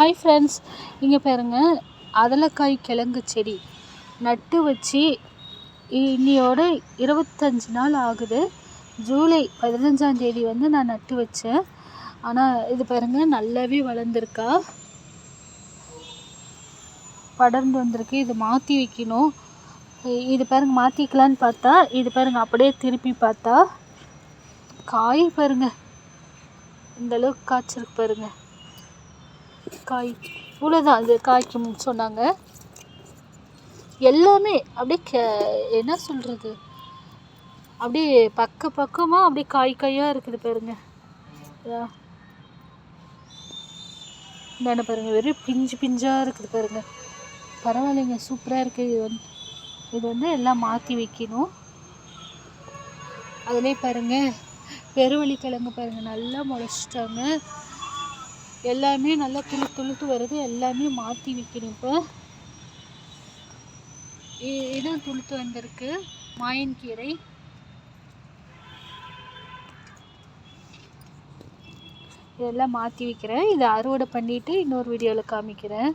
Hi friends இங்கே பாருங்க. அதலக்காய் கிழங்கு செடி. நட்டு வச்சு இன்னையோட இருபத்தஞ்சி நாள் ஆகுது. ஜூலை பதினஞ்சாம் தேதி வந்து நான் நட்டு வச்சேன். ஆனால் இது பாருங்க நல்லாவே வளர்ந்துருக்கா. படர்ந்து வந்திருக்கு. இது மாற்றி வைக்கணும். இது பாருங்க மாற்றிக்கலான்னு பார்த்தா இது பாருங்க அப்படியே திருப்பி பார்த்தா காய் பாருங்க. இந்த அளவுக்கு காய்ச்சிருக்கு பாருங்கள் காய் இவ்வளோதான் அது காய்க்கும் சொன்னாங்க. எல்லாமே அப்படியே கே என்ன சொல்கிறது அப்படியே பக்க பக்கமாக அப்படியே காய் காயாக இருக்குது பாருங்க. என்ன பாருங்க வெறும் பிஞ்சு பிஞ்சாக இருக்குது பாருங்க. பரவாயில்லைங்க சூப்பராக இருக்குது இது வந்து இது வந்து எல்லாம் மாற்றி வைக்கணும். அதிலே பாருங்க பெருவழிக்கிழங்கு பாருங்க நல்லா முளைச்சிட்டாங்க. எல்லாமே நல்லா துளு துளுத்து வருது எல்லாமே மாற்றி வைக்கணும் இப்போ. இ- இதுவும் துளுத்து வந்திருக்கு மாயன் கீரை. இதெல்லாம் மாற்றி வைக்கிறேன். இதை அறுவடை பண்ணிவிட்டு இன்னொரு வீடியோவில் காமிக்கிறேன்.